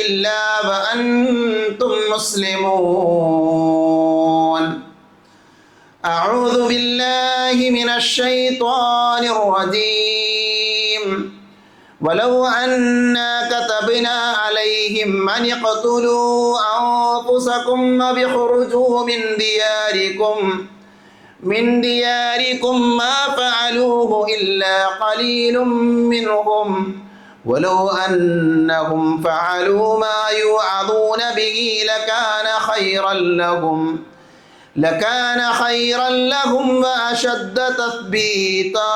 إلا وأنتم مسلمون. أعوذ بالله من الشيطان الرجيم. ولو أنا كتبنا عليهم أن اقتلوا أنفسكم وبخرجوا من دياركم من دياركم ما فعلوه إلا قليل منهم. ولو أنهم فعلوا ما يوعظون به لكان خيرا لهم لكان خيرا لهم وأشد تثبيتا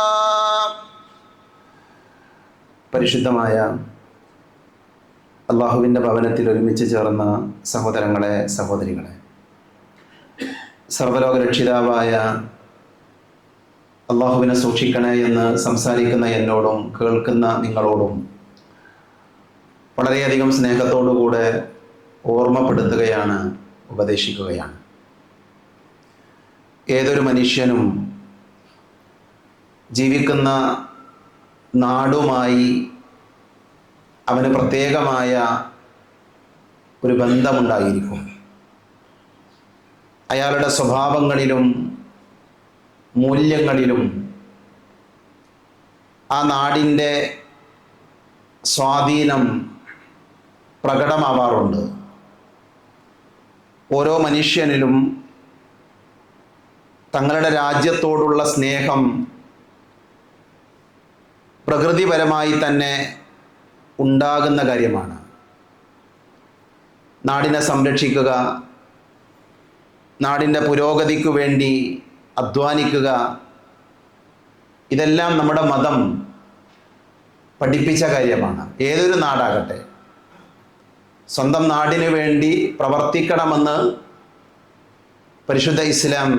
പരിശുദ്ധമായ അള്ളാഹുവിൻ്റെ ഭവനത്തിൽ ഒരുമിച്ച് ചേർന്ന സഹോദരങ്ങളെ സഹോദരികളെ സർവലോക രക്ഷിതാവായ അള്ളാഹുവിനെ സൂക്ഷിക്കണേ എന്ന് സംസാരിക്കുന്ന എന്നോടും കേൾക്കുന്ന നിങ്ങളോടും വളരെയധികം സ്നേഹത്തോടുകൂടെ ഓർമ്മപ്പെടുത്തുകയാണ് ഉപദേശിക്കുകയാണ്. ഏതൊരു മനുഷ്യനും ജീവിക്കുന്ന നാടുമായി അവന് പ്രത്യേകമായ ഒരു ബന്ധമുണ്ടായിരിക്കും. അയാളുടെ സ്വഭാവങ്ങളിലും മൂല്യങ്ങളിലും ആ നാടിന്റെ സ്വാധീനം പ്രകടമാവാറുണ്ട്. ഓരോ മനുഷ്യനിലും തങ്ങളുടെ രാജ്യത്തോടുള്ള സ്നേഹം പ്രകൃതിപരമായി തന്നെ ഉണ്ടാകുന്ന കാര്യമാണ്. നാടിനെ സംരക്ഷിക്കുക നാടിന്റെ പുരോഗതിക്കു വേണ്ടി അധ്വാനിക്കുക ഇതെല്ലാം നമ്മുടെ മതം പഠിപ്പിച്ച കാര്യമാണ്. ഏതൊരു നാടാകട്ടെ സ്വന്തം നാടിനു വേണ്ടി പ്രവർത്തിക്കണമെന്ന് പരിശുദ്ധ ഇസ്ലാം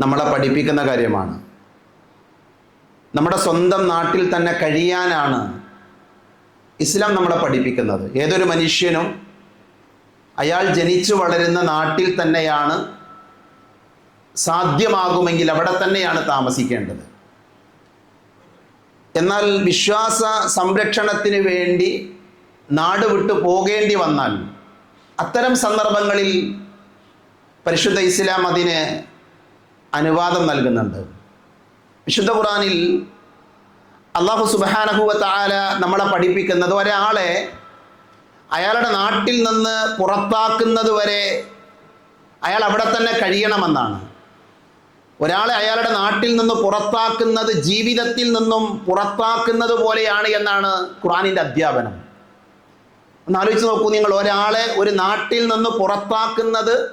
നമ്മളെ പഠിപ്പിക്കുന്ന കാര്യമാണ്. നമ്മുടെ സ്വന്തം നാട്ടിൽ തന്നെ കഴിയാനാണ് ഇസ്ലാം നമ്മളെ പഠിപ്പിക്കുന്നത്. ഏതൊരു മനുഷ്യനും അയാൾ ജനിച്ചു വളരുന്ന നാട്ടിൽ തന്നെയാണ് സാധ്യമാകുമെങ്കിൽ അവിടെ തന്നെയാണ് താമസിക്കേണ്ടത്. എന്നാൽ വിശ്വാസ സംരക്ഷണത്തിന് വേണ്ടി നാട് വിട്ടു പോകേണ്ടി വന്നാൽ അത്തരം സന്ദർഭങ്ങളിൽ പരിശുദ്ധ ഇസ്ലാം അതിന് അനുവാദം നൽകുന്നുണ്ട്. വിശുദ്ധ ഖുറാനിൽ അള്ളാഹു സുബാനഹുവ താല നമ്മളെ പഠിപ്പിക്കുന്നത് ഒരാളെ അയാളുടെ നാട്ടിൽ നിന്ന് പുറത്താക്കുന്നത് വരെ അയാൾ അവിടെ തന്നെ കഴിയണമെന്നാണ്. ഒരാളെ അയാളുടെ നാട്ടിൽ നിന്ന് പുറത്താക്കുന്നത് ജീവിതത്തിൽ നിന്നും പുറത്താക്കുന്നത് പോലെയാണ് എന്നാണ് ഖുറാനിന്റെ അധ്യാപനം. ഒന്ന് ആലോചിച്ച് നോക്കൂ നിങ്ങൾ ഒരാളെ ഒരു നാട്ടിൽ നിന്ന് പുറത്താക്കുന്നത്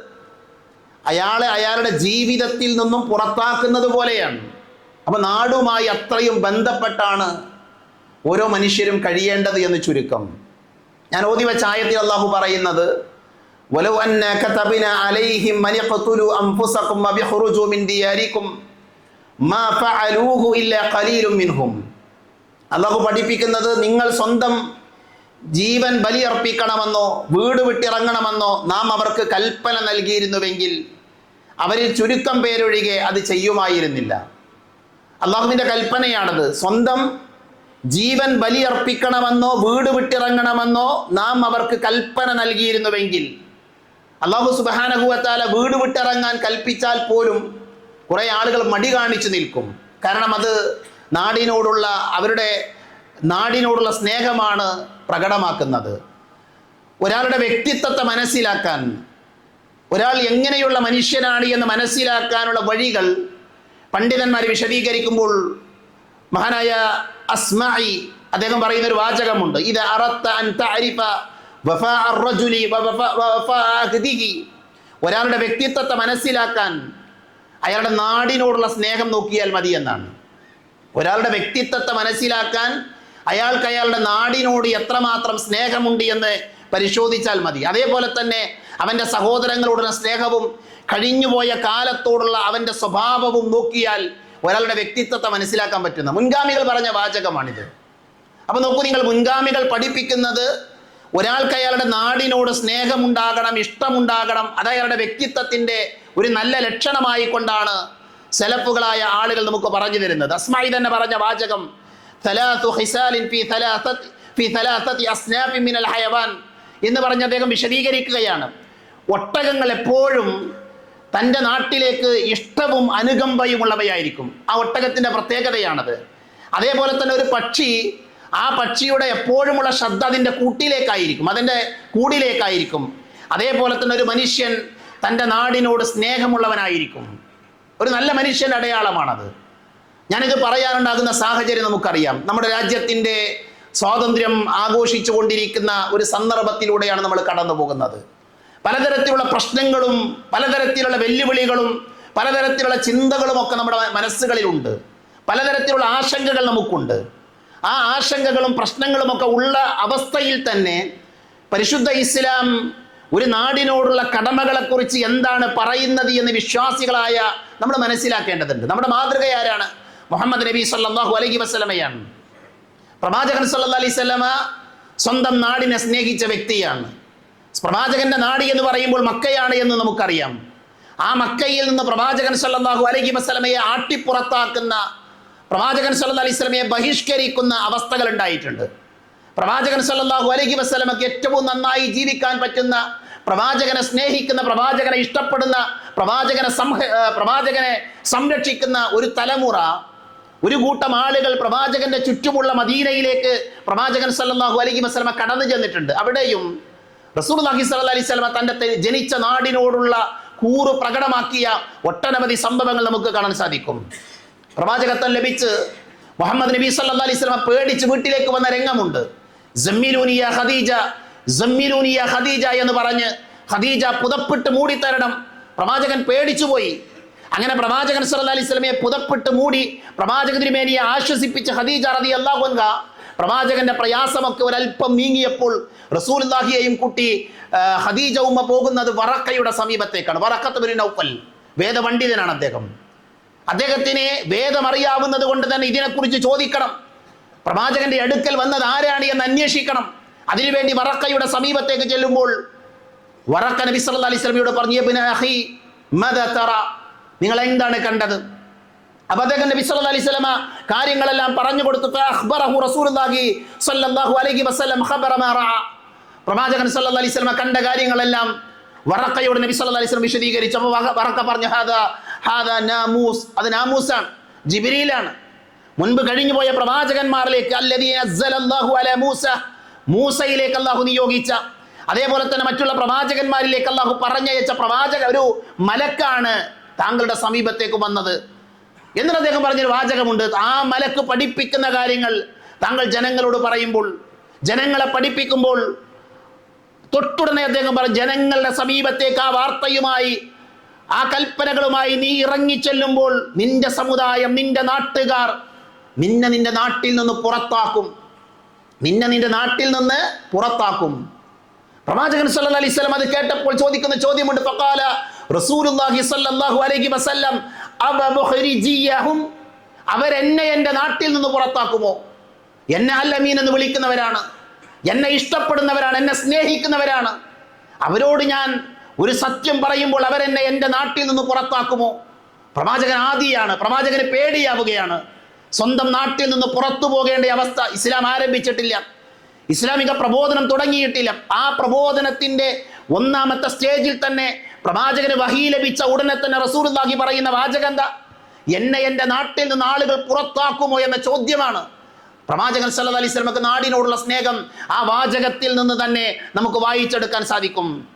അയാളെ അയാളുടെ ജീവിതത്തിൽ നിന്നും പുറത്താക്കുന്നത് പോലെയാണ്. അപ്പം നാടുമായി അത്രയും ബന്ധപ്പെട്ടാണ് ഓരോ മനുഷ്യരും കഴിയേണ്ടത് എന്ന് ചുരുക്കം. ഞാൻ ഓതി വെച്ച ആയത്തിൽ അള്ളാഹു പറയുന്നത് "വലൗ അന്ന കതബ്ന അലൈഹിം അൻ യഖ്തുലു അൻഫുസകും വയഖ്റുജു മിൻ ദിയാരികും മാ ഫഅലൂഹു ഇല്ലാ ഖലീലും മിൻഹും. അള്ളാഹു പഠിപ്പിക്കുന്നത് നിങ്ങൾ സ്വന്തം ജീവൻ ബലിയർപ്പിക്കണമെന്നോ വീട് വിട്ടിറങ്ങണമെന്നോ നാം അവർക്ക് കൽപ്പന നൽകിയിരുന്നുവെങ്കിൽ അവരിൽ ചുരുക്കം പേരൊഴികെ അത് ചെയ്യുമായിരുന്നില്ല. അള്ളാഹുവിന്റെ കൽപ്പനയാണത്. സ്വന്തം ജീവൻ ബലിയർപ്പിക്കണമെന്നോ വീട് വിട്ടിറങ്ങണമെന്നോ നാം അവർക്ക് കൽപ്പന നൽകിയിരുന്നുവെങ്കിൽ അള്ളാഹു സുബാനഹുവത്താല വീട് വിട്ടിറങ്ങാൻ കൽപ്പിച്ചാൽ പോലും കുറേ ആളുകൾ മടി കാണിച്ചു നിൽക്കും. കാരണം അത് നാടിനോടുള്ള അവരുടെ നാടിനോടുള്ള സ്നേഹമാണ് പ്രകടമാക്കുന്നത്. ഒരാളുടെ വ്യക്തിത്വത്തെ മനസ്സിലാക്കാൻ ഒരാൾ എങ്ങനെയുള്ള മനുഷ്യനാണ് എന്ന് മനസ്സിലാക്കാനുള്ള വഴികൾ പണ്ഡിതന്മാർ വിശദീകരിക്കുമ്പോൾ മഹാനായ അസ്മായി അദ്ദേഹം പറയുന്ന ഒരു വാചകമുണ്ട്. ഇത് അറത്ത ഒരാളുടെ വ്യക്തിത്വത്തെ മനസ്സിലാക്കാൻ അയാളുടെ നാടിനോടുള്ള സ്നേഹം നോക്കിയാൽ മതി എന്നാണ് ഒരാളുടെ വ്യക്തിത്വത്തെ മനസ്സിലാക്കാൻ അയാൾക്ക് അയാളുടെ നാടിനോട് എത്രമാത്രം സ്നേഹമുണ്ട് എന്ന് പരിശോധിച്ചാൽ മതി. അതേപോലെ തന്നെ അവന്റെ സഹോദരങ്ങളോടുള്ള സ്നേഹവും കഴിഞ്ഞുപോയ കാലത്തോടുള്ള അവന്റെ സ്വഭാവവും നോക്കിയാൽ ഒരാളുടെ വ്യക്തിത്വത്തെ മനസ്സിലാക്കാൻ പറ്റുന്ന മുൻഗാമികൾ പറഞ്ഞ വാചകമാണിത്. അപ്പോൾ നോക്കൂ നിങ്ങൾ മുൻഗാമികൾ പഠിപ്പിക്കുന്നത് ഒരാൾക്ക് അയാളുടെ നാടിനോട് സ്നേഹമുണ്ടാകണം ഇഷ്ടമുണ്ടാകണം അത് അയാളുടെ വ്യക്തിത്വത്തിന്റെ ഒരു നല്ല ലക്ഷണമായി സെലഫുകളായ ആളുകൾ നമുക്ക് പറഞ്ഞു തരുന്നത്. അസ്മായി തന്നെ പറഞ്ഞ വാചകം "ഥലാത്തു ഖിസാലിൻ ഫീ ഥലാത്തത്തി- ഫീ ഥലാത്തത്തി അസ്നാബി മിനൽ ഹയവാൻ" എന്ന് പറഞ്ഞ അദ്ദേഹം വിശദീകരിക്കുകയാണ്. ഒട്ടകങ്ങൾ എപ്പോഴും തന്റെ നാട്ടിലേക്ക് ഇഷ്ടവും അനുകമ്പയും ഉള്ളവയായിരിക്കും. ആ ഒട്ടകത്തിന്റെ പ്രത്യേകതയാണത്. അതേപോലെ തന്നെ ഒരു പക്ഷി ആ പക്ഷിയുടെ എപ്പോഴുമുള്ള ശ്രദ്ധ അതിന്റെ കൂട്ടിലേക്കായിരിക്കും. അതിന്റെ കൂടിലേക്കായിരിക്കും. അതേപോലെ തന്നെ ഒരു മനുഷ്യൻ തന്റെ നാടിനോട് സ്നേഹമുള്ളവനായിരിക്കും. ഒരു നല്ല മനുഷ്യന്റെ അടയാളമാണത്. ഞാനിത് പറയാനുണ്ടാകുന്ന സാഹചര്യം നമുക്കറിയാം. നമ്മുടെ രാജ്യത്തിന്റെ സ്വാതന്ത്ര്യം ആഘോഷിച്ചു കൊണ്ടിരിക്കുന്ന ഒരു സന്ദർഭത്തിലൂടെയാണ് നമ്മൾ കടന്നു പോകുന്നത് പലതരത്തിലുള്ള പ്രശ്നങ്ങളും പലതരത്തിലുള്ള വെല്ലുവിളികളും പലതരത്തിലുള്ള ചിന്തകളും ഒക്കെ നമ്മുടെ മനസ്സുകളിലുണ്ട്. പലതരത്തിലുള്ള ആശങ്കകൾ നമുക്കുണ്ട്. ആ ആശങ്കകളും പ്രശ്നങ്ങളും ഒക്കെ ഉള്ള അവസ്ഥയിൽ തന്നെ പരിശുദ്ധ ഇസ്ലാം ഒരു നാടിനോടുള്ള കടമകളെക്കുറിച്ച് എന്താണ് പറയുന്നത് എന്ന് വിശ്വാസികളായ നമ്മൾ മനസ്സിലാക്കേണ്ടതുണ്ട്. നമ്മുടെ മാതൃക ആരാണ്? മുഹമ്മദ് നബി സല്ലാഹു അലൈഹി വസ്ലമയാണ് പ്രവാചകൻ സല്ലാ അലൈഹി സ്വലമ സ്വന്തം നാടിനെ സ്നേഹിച്ച വ്യക്തിയാണ്. പ്രവാചകന്റെ നാടി എന്ന് പറയുമ്പോൾ മക്കയാണ് എന്ന് നമുക്കറിയാം. ആ മക്കയിൽ നിന്ന് പ്രവാചകൻ സല്ലാഹു അലൈഹി വസ്ലമയെ ആട്ടിപ്പുറത്താക്കുന്ന പ്രവാചകൻ സല്ലാ അലൈഹി സ്വലമയെ ബഹിഷ്കരിക്കുന്ന അവസ്ഥകൾ ഉണ്ടായിട്ടുണ്ട്. പ്രവാചകൻ സല്ലാഹു അലൈഹി വസ്ലമക്ക് ഏറ്റവും നന്നായി ജീവിക്കാൻ പറ്റുന്ന പ്രവാചകനെ സ്നേഹിക്കുന്ന പ്രവാചകനെ ഇഷ്ടപ്പെടുന്ന പ്രവാചകനെ സംഹ പ്രവാചകനെ സംരക്ഷിക്കുന്ന ഒരു തലമുറ ഒരു കൂട്ടം ആളുകൾ പ്രവാചകന്റെ ചുറ്റുമുള്ള മദീനയിലേക്ക് പ്രവാചകൻ സല്ലാഹു അലൈഹി വസ്ലമ കടന്നു ചെന്നിട്ടുണ്ട്. അവിടെയും റസൂലുള്ളാഹി സ്വല്ലല്ലാഹി അലൈഹി വസല്ലമ തന്റെ ജനിച്ച നാടിനോടുള്ള കൂറ് പ്രകടമാക്കിയ ഒട്ടനവധി സംഭവങ്ങൾ നമുക്ക് കാണാൻ സാധിക്കും. പ്രവാചകത്വം ലഭിച്ച് മുഹമ്മദ് നബി സല്ല അലൈഹി വസല്ലമ പേടിച്ച് വീട്ടിലേക്ക് വന്ന രംഗമുണ്ട്. ജമ്മിലൂനിയ ഖദീജ ജമ്മിലൂനിയ ഖദീജ എന്ന് പറഞ്ഞ് ഖദീജ പുതപ്പിട്ട് മൂടിത്തരണം. പ്രവാചകൻ പേടിച്ചുപോയി. അങ്ങനെ പ്രവാചകൻ സല്ല അലൈഹി സ്വലമയെ പുതപ്പിട്ട് മൂടി പ്രവാചക തിരുമേനിയെ ആശ്വസിപ്പിച്ച ഖദീജ റളിയല്ലാഹു അൻഹ പ്രവാചകന്റെ പ്രയാസമൊക്കെ ഒരല്പം നീങ്ങിയപ്പോൾ റസൂലുള്ളാഹിയെയും കൂട്ടി ഹദീജ ഉമ്മ പോകുന്നത് വറക്കയുടെ സമീപത്തേക്കാണ്. വറക്കത്ത് ഒരു നൗഫൽ വേദപണ്ഡിതനാണ് അദ്ദേഹം. അദ്ദേഹത്തിന് വേദമറിയാവുന്നത് കൊണ്ട് തന്നെ ഇതിനെക്കുറിച്ച് ചോദിക്കണം. പ്രവാചകന്റെ അടുക്കൽ വന്നത് ആരാണ് എന്ന് അന്വേഷിക്കണം. അതിനുവേണ്ടി വറക്കയുടെ സമീപത്തേക്ക് ചെല്ലുമ്പോൾ വറക്ക നബി സല്ലല്ലാഹി അലൈഹി വസല്ലമയോട് പറഞ്ഞു "യബ്ന അഖി മദ തറ നിങ്ങൾ എന്താണ് കണ്ടത് അദ്ദേഹം നബി സല്ലല്ലാഹു അലൈഹി വസല്ലമ കാര്യങ്ങളെല്ലാം പറഞ്ഞു കൊടുത്തു. അഖ്ബറഹു റസൂലുള്ളാഹി സ്വല്ലല്ലാഹു അലൈഹി വസല്ലം ഖബറ മാ റഅ. പ്രവാചകൻ സല്ലല്ലാഹു അലൈഹി വസല്ലമ കണ്ട കാര്യങ്ങളെല്ലാം വറക്കയോട് നബി സല്ലല്ലാഹു അലൈഹി വസല്ലം വിശദീകരിച്ചു. അപ്പോൾ വറ- വറക്ക പറഞ്ഞു ഹാദാ ഹാദാ നാമൂസ്. അത് നാമൂസാണ്. ജിബ്രീലാണ്. മുൻപ് കഴിഞ്ഞു പോയ പ്രവാചകന്മാരിലേക്ക് അല്ലദീ അസ്സലല്ലാഹു അലാ മൂസ. മൂസയിലേക്ക് അല്ലാഹു നിയോഗിച്ച അതേപോലെ തന്നെ മറ്റുള്ള പ്രവാചകന്മാരിലേക്ക് അല്ലാഹു പറഞ്ഞയച്ച പ്രവാചക ഒരു മലക്കാണ് താങ്കളുടെ സമീപത്തേക്ക് വന്നത്. എന്നിട്ട് അദ്ദേഹം പറഞ്ഞൊരു വാചകമുണ്ട്. ആ മലക്ക് പഠിപ്പിക്കുന്ന കാര്യങ്ങൾ താങ്കൾ ജനങ്ങളോട് പറയുമ്പോൾ ജനങ്ങളെ പഠിപ്പിക്കുമ്പോൾ തൊട്ടുടനെ അദ്ദേഹം പറഞ്ഞു ജനങ്ങളുടെ സമീപത്തേക്ക് ആ വാർത്തയുമായി ആ കൽപ്പനകളുമായി നീ ഇറങ്ങിച്ചെല്ലുമ്പോൾ നിന്റെ സമുദായം നിന്റെ നാട്ടുകാർ നിന്നെ നിന്റെ നാട്ടിൽ നിന്ന് പുറത്താക്കും. നിന്നെ നിന്റെ നാട്ടിൽ നിന്ന് പുറത്താക്കും. പ്രവാചകൻ സല്ലല്ലാഹി അലൈഹി വസല്ലം അത് കേട്ടപ്പോൾ ചോദിക്കുന്ന ചോദ്യമുണ്ട്. ഫഖാല സല്ലല്ലാഹു അലൈഹി വസല്ലം അവരെന്നെ എന്റെ നാട്ടിൽ നിന്ന് പുറത്താക്കുമോ? എന്നെ അല്ലമീൻ എന്ന് വിളിക്കുന്നവരാണ് എന്നെ ഇഷ്ടപ്പെടുന്നവരാണ് എന്നെ സ്നേഹിക്കുന്നവരാണ്. അവരോട് ഞാൻ ഒരു സത്യം പറയുമ്പോൾ അവരെന്നെ എന്റെ നാട്ടിൽ നിന്ന് പുറത്താക്കുമോ? പ്രവാചകൻ ആദിയാണ് പ്രവാചകന് പേടിയാവുകയാണ്. സ്വന്തം നാട്ടിൽ നിന്ന് പുറത്തു പോകേണ്ട അവസ്ഥ ഇസ്ലാം ആരംഭിച്ചിട്ടില്ല. ഇസ്ലാമിക പ്രബോധനം തുടങ്ങിയിട്ടില്ല. ആ പ്രബോധനത്തിന്റെ ഒന്നാമത്തെ സ്റ്റേജിൽ തന്നെ പ്രവാചകന് വഹി ലഭിച്ച ഉടനെ തന്നെ റസൂലുള്ളാഹി പറയുന്ന വാചകം എന്താ? എന്നെ എന്റെ നാട്ടിൽ നിന്ന് ആളുകൾ പുറത്താക്കുമോ എന്ന ചോദ്യമാണ്. പ്രവാചകൻ സല്ലാ അലൈഹി സ്വലമക്ക് നാടിനോടുള്ള സ്നേഹം ആ വാചകത്തിൽ നിന്ന് തന്നെ നമുക്ക് വായിച്ചെടുക്കാൻ സാധിക്കും.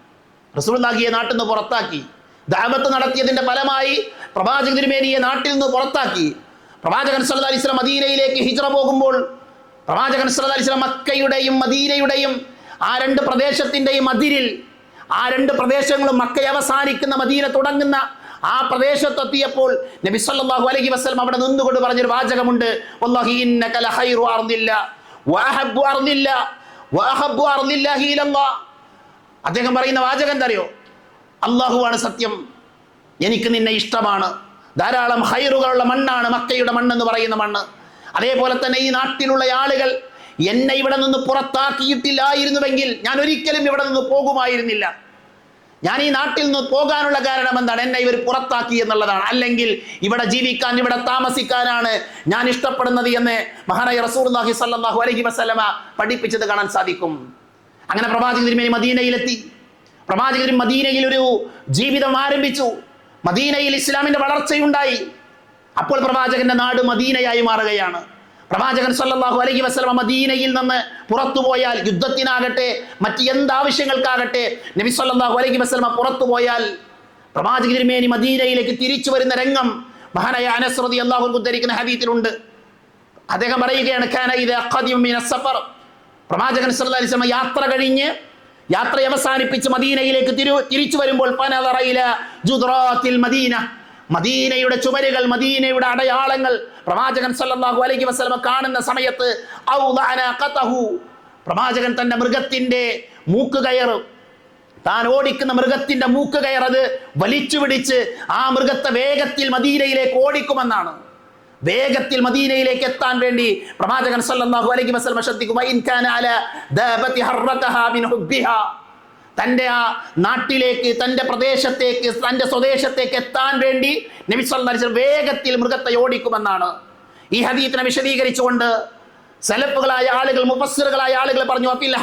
റസൂലുള്ളാഹിയെ നാട്ടിൽ നിന്ന് പുറത്താക്കി. ദാമത്ത് നടത്തിയതിന്റെ ഫലമായി പ്രവാചക തിരുമേനിയെ നാട്ടിൽ നിന്ന് പുറത്താക്കി. പ്രവാചകൻ സല്ലാ അലൈഹി സ്വലം മദീനയിലേക്ക് ഹിജ്റ പോകുമ്പോൾ പ്രവാചകൻ സല്ലാ അലൈഹി സ്വലം മക്കയുടെയും മദീനയുടെയും ആ രണ്ട് പ്രദേശത്തിന്റെയും അതിരിൽ ആ രണ്ട് പ്രദേശങ്ങളും മക്ക അവസാനിക്കുന്ന മദീന തുടങ്ങുന്ന ആ പ്രദേശത്തെത്തിയപ്പോൾ നബി സല്ലല്ലാഹു അലൈഹി വസല്ലം അവിടെ നിന്നുകൊണ്ട് പറഞ്ഞൊരു വാചകമുണ്ട്. വല്ലാഹി ഇന്നക ലഖൈറു അർദില്ല വഅഹബ്ബു അർദില്ല വഅഹബ്ബു അർദില്ലാഹി ഇലല്ലാഹ്. അദ്ദേഹം പറയുന്ന വാചകം എന്താ അറിയോ അള്ളാഹുവാണ് സത്യം എനിക്ക് നിന്നെ ഇഷ്ടമാണ്. ധാരാളം ഹൈറുകളുള്ള മണ്ണാണ് മക്കയുടെ മണ്ണെന്ന് പറയുന്ന മണ്ണ്. അതേപോലെ തന്നെ ഈ നാട്ടിലുള്ള ആളുകൾ എന്നെ ഇവിടെ നിന്ന് പുറത്താക്കിയിട്ടില്ലായിരുന്നുവെങ്കിൽ ഞാൻ ഒരിക്കലും ഇവിടെ നിന്ന് പോകുമായിരുന്നില്ല. ഞാൻ ഈ നാട്ടിൽ നിന്ന് പോകാനുള്ള കാരണം എന്താണ്? എന്നെ ഇവർ പുറത്താക്കി എന്നുള്ളതാണ്. അല്ലെങ്കിൽ ഇവിടെ ജീവിക്കാൻ ഇവിടെ താമസിക്കാനാണ് ഞാൻ ഇഷ്ടപ്പെടുന്നത് എന്ന് മഹാനായ റസൂർ നാഹി സല്ലാഹു അലഹി വസ്ലമ പഠിപ്പിച്ചത് കാണാൻ സാധിക്കും. അങ്ങനെ പ്രവാചക തിരുമേനി മദീനയിലെത്തി. പ്രവാചക തിരു മദീനയിൽ ഒരു ജീവിതം ആരംഭിച്ചു. മദീനയിൽ ഇസ്ലാമിന്റെ വളർച്ചയുണ്ടായി. അപ്പോൾ പ്രവാചകന്റെ നാട് മദീനയായി മാറുകയാണ്. പ്രവാചകൻ സല്ലാഹു അലഹി വസ്ലമ മദീനയിൽ നിന്ന് പുറത്തു പോയാൽ യുദ്ധത്തിനാകട്ടെ മറ്റ് എന്താവശ്യങ്ങൾക്കാകട്ടെ നബി സല്ലാഹു അലഹി വസ്ലമ പുറത്തു പോയാൽ പ്രവാചക തിരുമേനി മദീനയിലേക്ക് തിരിച്ചു വരുന്ന രംഗം മഹാനായ അനസ്രതി അള്ളാഹു ഉദ്ധരിക്കുന്ന ഹദീത്തിലുണ്ട്. അദ്ദേഹം പറയുകയാണ് ഖാന പ്രവാചകൻ വസല്ലം യാത്ര കഴിഞ്ഞ് യാത്ര അവസാനിപ്പിച്ച് മദീനയിലേക്ക് തിരു തിരിച്ചു വരുമ്പോൾ പനതറയില ജുദ്രാത്തിൽ മദീന. മദീനയുടെ ചുമരുകൾ മദീനയുടെ അടയാളങ്ങൾ പ്രവാചകൻ സല്ലല്ലാഹു അലൈഹി വസല്ലമ കാണുന്ന സമയത്ത് പ്രവാചകൻ തന്റെ മൃഗത്തിന്റെ മൂക്ക് കയർ താൻ ഓടിക്കുന്ന മൃഗത്തിന്റെ മൂക്ക് കയർ അത് വലിച്ചു പിടിച്ച് ആ മൃഗത്തെ വേഗത്തിൽ മദീനയിലേക്ക് ഓടിക്കുമെന്നാണ്. വേഗത്തിൽ മദീനയിലേക്ക് എത്താൻ വേണ്ടി പ്രവാചകൻ സല്ലല്ലാഹു അലൈഹി വസല്ലം ശ്രദ്ധിക്കും. തന്റെ ആ നാട്ടിലേക്ക് തന്റെ പ്രദേശത്തേക്ക് തന്റെ സ്വദേശത്തേക്ക് എത്താൻ വേണ്ടി നബി വേഗത്തിൽ മൃഗത്തെ ഓടിക്കുമെന്നാണ്. ഈ ഹദീത്തിനെ വിശദീകരിച്ചുകൊണ്ട് സലഫുകളായ ആളുകൾ മുഫസ്സിറുകളായ ആളുകൾ പറഞ്ഞു അഫിൽ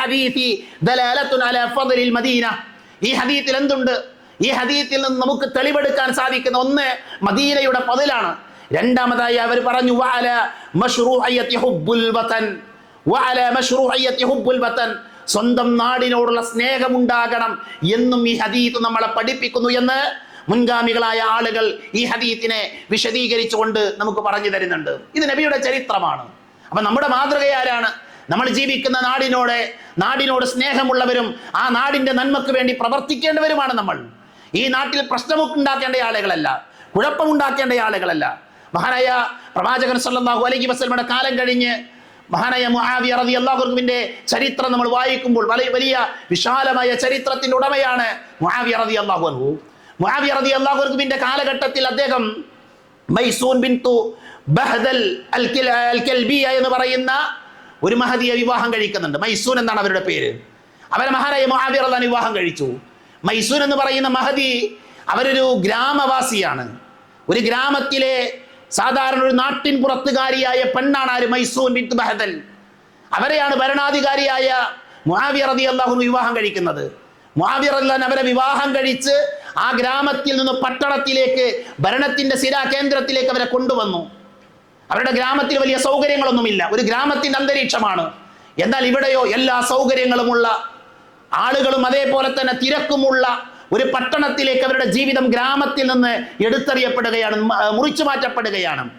മദീന. ഈ ഹദീത്തിൽ എന്തുണ്ട്? ഈ ഹദീത്തിൽ നിന്ന് നമുക്ക് തെളിവെടുക്കാൻ സാധിക്കുന്ന ഒന്ന് മദീനയുടെ പതിലാണ് രണ്ടാമതായി അവർ പറഞ്ഞു വഅല മഷ്റൂഹയ്യത്തി ഹുബ്ബുൽ വതൻ. വഅല മഷ്റൂഹയ്യത്തി ഹുബ്ബുൽ വതൻ. സ്വന്തം നാടിനോടുള്ള സ്നേഹമുണ്ടാകണം എന്നും ഈ ഹദീത്ത് നമ്മളെ പഠിപ്പിക്കുന്നു എന്ന് മുൻഗാമികളായ ആളുകൾ ഈ ഹദീത്തിനെ വിശദീകരിച്ചുകൊണ്ട് നമുക്ക് പറഞ്ഞു തരുന്നുണ്ട്. ഇത് നബിയുടെ ചരിത്രമാണ്. അപ്പൊ നമ്മുടെ മാതൃകയാരാണ് നമ്മൾ ജീവിക്കുന്ന നാടിനോട് നാടിനോട് സ്നേഹമുള്ളവരും ആ നാടിന്റെ നന്മക്ക് വേണ്ടി പ്രവർത്തിക്കേണ്ടവരുമാണ് നമ്മൾ. ഈ നാട്ടിൽ പ്രശ്നമുണ്ടാക്കേണ്ട ആളുകളല്ല കുഴപ്പമുണ്ടാക്കേണ്ട ആളുകളല്ല. മഹാനായ പ്രവാചകൻ സല്ലല്ലാഹു അലൈഹി വസല്ലമയുടെ കാലം കഴിഞ്ഞ് മഹാനായ മുഹാവിയ റതി അള്ളാഹുവിന്റെ ചരിത്രം നമ്മൾ വായിക്കുമ്പോൾ വളരെ വലിയ വിശാലമായ ചരിത്രത്തിന്റെ ഉടമയാണ് മുആവിയ റളിയല്ലാഹു അൻഹു. മുഹാവിയ റതി അള്ളാഹുവിന്റെ കാലഘട്ടത്തിൽ അദ്ദേഹം മൈസൂൻ ബിൻതു ബഹദൽ അൽ എന്ന് പറയുന്ന ഒരു മഹദിയെ വിവാഹം കഴിക്കുന്നുണ്ട്. മൈസൂൻ എന്നാണ് അവരുടെ പേര്. അവരെ മഹാനായ മുഹാവിയ റദാൻ വിവാഹം കഴിച്ചു. മൈസൂൻ എന്ന് പറയുന്ന മഹദി അവരൊരു ഗ്രാമവാസിയാണ്. ഒരു ഗ്രാമത്തിലെ സാധാരണ ഒരു നാട്ടിൻ പുറത്തുകാരിയായ പെണ്ണാണ് ആര് മൈസൂൻ ബിത്ത് ബഹദൽ. അവരെയാണ് ഭരണാധികാരിയായ മുആവിയ റതി അള്ളാഹു വിവാഹം കഴിക്കുന്നത്. റളിയല്ലാഹു അൻഹു അവരെ വിവാഹം കഴിച്ച് ആ ഗ്രാമത്തിൽ നിന്ന് പട്ടണത്തിലേക്ക് ഭരണത്തിന്റെ കേന്ദ്രത്തിലേക്ക് അവരെ കൊണ്ടുവന്നു. അവരുടെ ഗ്രാമത്തിൽ വലിയ സൗകര്യങ്ങളൊന്നുമില്ല. ഒരു ഗ്രാമത്തിന്റെ അന്തരീക്ഷമാണ്. എന്നാൽ ഇവിടെയോ എല്ലാ സൗകര്യങ്ങളുമുള്ള ആളുകളും അതേപോലെ തന്നെ തിരക്കുമുള്ള ഒരു പട്ടണത്തിലേക്ക് അവരുടെ ജീവിതം ഗ്രാമത്തിൽ നിന്ന് എടുത്തറിയപ്പെടുകയാണ് മുറിച്ചു മാറ്റപ്പെടുകയാണ്.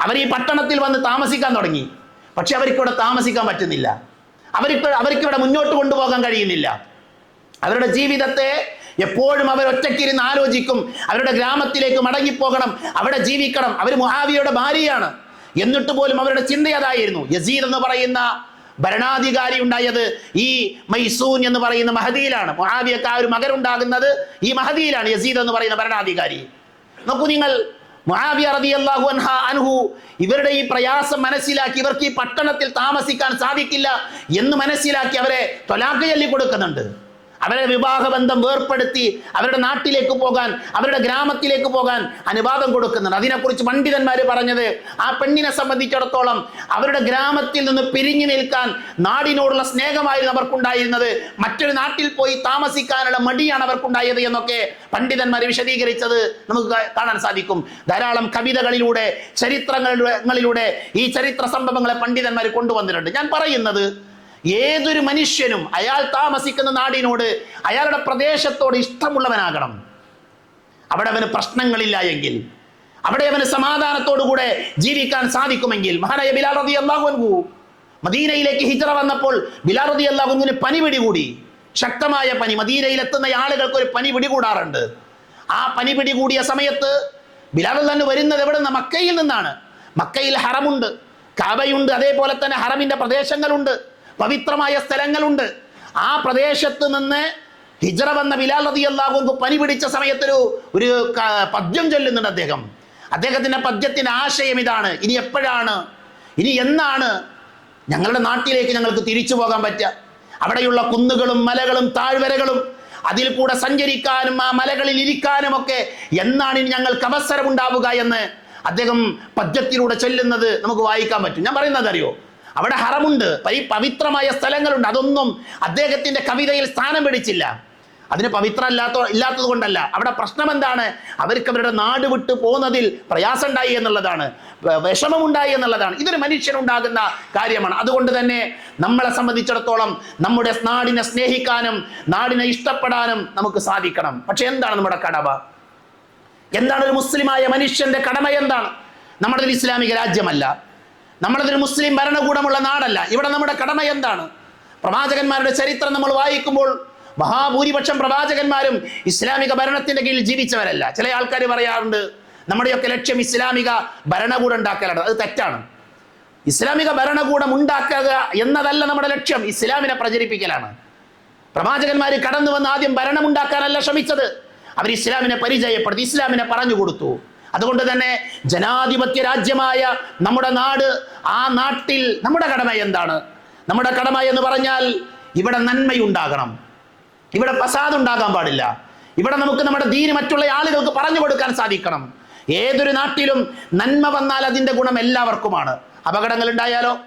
അവർ ഈ പട്ടണത്തിൽ വന്ന് താമസിക്കാൻ തുടങ്ങി. പക്ഷെ അവർക്കിവിടെ താമസിക്കാൻ പറ്റുന്നില്ല. അവർക്ക് അവർക്കിവിടെ മുന്നോട്ട് കൊണ്ടുപോകാൻ കഴിയുന്നില്ല. അവരുടെ ജീവിതത്തെ എപ്പോഴും അവർ ഒറ്റക്കിരുന്ന് ആലോചിക്കും. അവരുടെ ഗ്രാമത്തിലേക്ക് മടങ്ങിപ്പോകണം. അവിടെ ജീവിക്കണം. അവർ മുഹാവിയുടെ ഭാര്യയാണ്. എന്നിട്ട് പോലും അവരുടെ ചിന്ത അതായിരുന്നു. യസീദ് എന്ന് പറയുന്ന ഭരണാധികാരി ഉണ്ടായത് ഈ മൈസൂൻ എന്ന് പറയുന്ന മഹദിയിലാണ്. മഹാവിയക്ക് ആ ഒരു മകരുണ്ടാകുന്നത് ഈ മഹദിയിലാണ് യസീദ് എന്ന് പറയുന്ന ഭരണാധികാരി. നോക്കൂ നിങ്ങൾ മുആവിയ റളിയല്ലാഹു അൻഹ അൻഹു ഇവരുടെ ഈ പ്രയാസം മനസ്സിലാക്കി ഇവർക്ക് ഈ പട്ടണത്തിൽ താമസിക്കാൻ സാധിക്കില്ല എന്ന് മനസ്സിലാക്കി അവരെ തൊലാക്ക് ചൊല്ലി കൊടുക്കുന്നുണ്ട് അവരെ വിവാഹബന്ധം വേർപ്പെടുത്തി അവരുടെ നാട്ടിലേക്ക് പോകാൻ അവരുടെ ഗ്രാമത്തിലേക്ക് പോകാൻ അനുവാദം കൊടുക്കുന്നുണ്ട്. അതിനെക്കുറിച്ച് പണ്ഡിതന്മാർ പറഞ്ഞത് ആ പെണ്ണിനെ സംബന്ധിച്ചിടത്തോളം അവരുടെ ഗ്രാമത്തിൽ നിന്ന് പിരിഞ്ഞു നിൽക്കാൻ നാടിനോടുള്ള സ്നേഹമായിരുന്നു അവർക്കുണ്ടായിരുന്നത്. മറ്റൊരു നാട്ടിൽ പോയി താമസിക്കാനുള്ള മടിയാണ് അവർക്കുണ്ടായത് എന്നൊക്കെ പണ്ഡിതന്മാർ വിശദീകരിച്ചത് നമുക്ക് കാണാൻ സാധിക്കും. ധാരാളം കവിതകളിലൂടെ ചരിത്രങ്ങളിലൂടെ ഈ ചരിത്ര സംഭവങ്ങളെ പണ്ഡിതന്മാർ കൊണ്ടുവന്നിട്ടുണ്ട്. ഞാൻ പറയുന്നത് ഏതൊരു മനുഷ്യനും അയാൾ താമസിക്കുന്ന നാടിനോട് അയാളുടെ പ്രദേശത്തോട് ഇഷ്ടമുള്ളവനാകണം. അവിടെ അവന് പ്രശ്നങ്ങളില്ല എങ്കിൽ അവിടെ അവന് സമാധാനത്തോടുകൂടെ ജീവിക്കാൻ സാധിക്കുമെങ്കിൽ മഹാനായ ബിലാൽ റതി അള്ളാഹുൻഹു മദീനയിലേക്ക് ഹിജറ വന്നപ്പോൾ ബിലാൽ റതി അള്ളാഹുവിന് പനി പിടികൂടി. ശക്തമായ പനി. മദീനയിൽ എത്തുന്ന ആളുകൾക്ക് ഒരു പനി പിടികൂടാറുണ്ട്. ആ പനി പിടികൂടിയ സമയത്ത് ബിലാൽ തന്നെ വരുന്നത് എവിടെ നിന്ന് മക്കയിൽ നിന്നാണ്. മക്കയിൽ ഹറമുണ്ട്. കാബയുണ്ട്. അതേപോലെ തന്നെ ഹറമിന്റെ പ്രദേശങ്ങളുണ്ട്. പവിത്രമായ സ്ഥലങ്ങളുണ്ട്. ആ പ്രദേശത്ത് നിന്ന് ഹിജറ വന്ന ബിലാൽ റതി അള്ളാഹുക്ക് പനി പിടിച്ച സമയത്തൊരു ഒരു പദ്യം ചൊല്ലുന്നുണ്ട് അദ്ദേഹം. അദ്ദേഹത്തിന്റെ പദ്യത്തിന്റെ ആശയം ഇതാണ്. ഇനി എപ്പോഴാണ്? ഇനി എന്നാണ്? ഞങ്ങളുടെ നാട്ടിലേക്ക് ഞങ്ങൾക്ക് തിരിച്ചു പോകാൻ പറ്റുക. അവിടെയുള്ള കുന്നുകളും മലകളും താഴ്വരകളും അതിൽ കൂടെ സഞ്ചരിക്കാനും ആ മലകളിൽ ഇരിക്കാനും ഒക്കെ എന്നാണ് ഇനി ഞങ്ങൾക്ക് അവസരമുണ്ടാവുക എന്ന് അദ്ദേഹം പദ്യത്തിലൂടെ ചൊല്ലുന്നത് നമുക്ക് വായിക്കാൻ പറ്റും. ഞാൻ പറയുന്നത് അറിയോ അവിടെ ഹറമുണ്ട്. പരി പവിത്രമായ സ്ഥലങ്ങളുണ്ട്. അതൊന്നും അദ്ദേഹത്തിന്റെ കവിതയിൽ സ്ഥാനം പിടിച്ചില്ല. അതിന് പവിത്രമല്ലാത്ത ഇല്ലാത്തത് കൊണ്ടല്ല. അവിടെ പ്രശ്നം എന്താണ് അവർക്ക് അവരുടെ നാട് വിട്ടു പോകുന്നതിൽ പ്രയാസമുണ്ടായി എന്നുള്ളതാണ്. വിഷമമുണ്ടായി എന്നുള്ളതാണ്. ഇതൊരു മനുഷ്യനുണ്ടാകുന്ന കാര്യമാണ്. അതുകൊണ്ട് തന്നെ നമ്മളെ സംബന്ധിച്ചിടത്തോളം നമ്മുടെ നാടിനെ സ്നേഹിക്കാനും നാടിനെ ഇഷ്ടപ്പെടാനും നമുക്ക് സാധിക്കണം. പക്ഷെ എന്താണ് നമ്മുടെ കടമ? എന്താണ് ഒരു മുസ്ലിമായ മനുഷ്യന്റെ കടമ എന്താണ്? നമ്മുടെ ഇസ്ലാമിക രാജ്യമല്ല. നമ്മളതൊരു മുസ്ലിം ഭരണകൂടമുള്ള നാടല്ല. ഇവിടെ നമ്മുടെ കടമ എന്താണ്? പ്രവാചകന്മാരുടെ ചരിത്രം നമ്മൾ വായിക്കുമ്പോൾ മഹാഭൂരിപക്ഷം പ്രവാചകന്മാരും ഇസ്ലാമിക ഭരണത്തിന്റെ കീഴിൽ ജീവിച്ചവരല്ല. ചില ആൾക്കാർ പറയാറുണ്ട് നമ്മുടെയൊക്കെ ലക്ഷ്യം ഇസ്ലാമിക ഭരണകൂടം ഉണ്ടാക്കലാണ്. അത് തെറ്റാണ്. ഇസ്ലാമിക ഭരണകൂടം ഉണ്ടാക്കുക എന്നതല്ല നമ്മുടെ ലക്ഷ്യം ഇസ്ലാമിനെ പ്രചരിപ്പിക്കലാണ്. പ്രവാചകന്മാർ കടന്നു വന്ന് ആദ്യം ഭരണം ഉണ്ടാക്കാനല്ല ശ്രമിച്ചത്. അവർ ഇസ്ലാമിനെ പരിചയപ്പെടുത്തി ഇസ്ലാമിനെ പറഞ്ഞു കൊടുത്തു. അതുകൊണ്ട് തന്നെ ജനാധിപത്യ രാജ്യമായ നമ്മുടെ നാട് ആ നാട്ടിൽ നമ്മുടെ കടമ എന്താണ്? നമ്മുടെ കടമ എന്ന് പറഞ്ഞാൽ ഇവിടെ നന്മയുണ്ടാകണം. ഇവിടെ പ്രസാദ് ഉണ്ടാകാൻ പാടില്ല. ഇവിടെ നമുക്ക് നമ്മുടെ ദീന് മറ്റുള്ള ആളുകൾക്ക് പറഞ്ഞു കൊടുക്കാൻ സാധിക്കണം. ഏതൊരു നാട്ടിലും നന്മ വന്നാൽ അതിന്റെ ഗുണം എല്ലാവർക്കുമാണ്. അപകടങ്ങൾ ഉണ്ടായാലോ?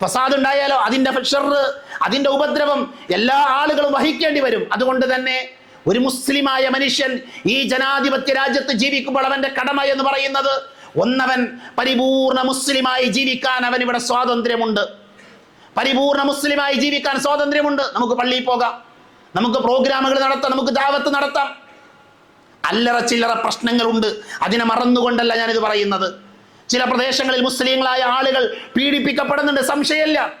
പ്രസാദ് ഉണ്ടായാലോ? അതിന്റെ ഷെറ് അതിന്റെ ഉപദ്രവം എല്ലാ ആളുകളും വഹിക്കേണ്ടി വരും. അതുകൊണ്ട് തന്നെ ഒരു മുസ്ലിമായ മനുഷ്യൻ ഈ ജനാധിപത്യ രാജ്യത്ത് ജീവിക്കുമ്പോൾ അവന്റെ കടമ എന്ന് പറയുന്നത് ഒന്നവൻ പരിപൂർണ മുസ്ലിമായി ജീവിക്കാൻ അവൻ ഇവിടെ സ്വാതന്ത്ര്യമുണ്ട്. പരിപൂർണ മുസ്ലിമായി ജീവിക്കാൻ സ്വാതന്ത്ര്യമുണ്ട്. നമുക്ക് പള്ളിയിൽ പോകാം. നമുക്ക് പ്രോഗ്രാമുകൾ നടത്താം. നമുക്ക് ദാവത്ത് നടത്താം. അല്ലറ ചില്ലറ പ്രശ്നങ്ങളുണ്ട്. അതിനെ മറന്നുകൊണ്ടല്ല ഞാനിത് പറയുന്നത്. ചില പ്രദേശങ്ങളിൽ മുസ്ലിങ്ങളായ ആളുകൾ പീഡിപ്പിക്കപ്പെടുന്നുണ്ട്. സംശയമില്ല.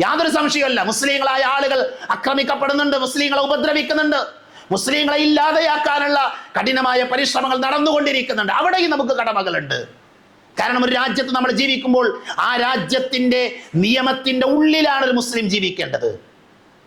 യാതൊരു സംശയമല്ല മുസ്ലിങ്ങളായ ആളുകൾ ആക്രമിക്കപ്പെടുന്നുണ്ട്. മുസ്ലിങ്ങളെ ഉപദ്രവിക്കുന്നുണ്ട്. മുസ്ലിങ്ങളെ ഇല്ലാതെയാക്കാനുള്ള കഠിനമായ പരിശ്രമങ്ങൾ നടന്നുകൊണ്ടിരിക്കുന്നുണ്ട്. അവിടെയും നമുക്ക് കടമകളുണ്ട്. കാരണം ഒരു രാജ്യത്ത് നമ്മൾ ജീവിക്കുമ്പോൾ ആ രാജ്യത്തിന്റെ നിയമത്തിന്റെ ഉള്ളിലാണ് ഒരു മുസ്ലിം ജീവിക്കേണ്ടത്.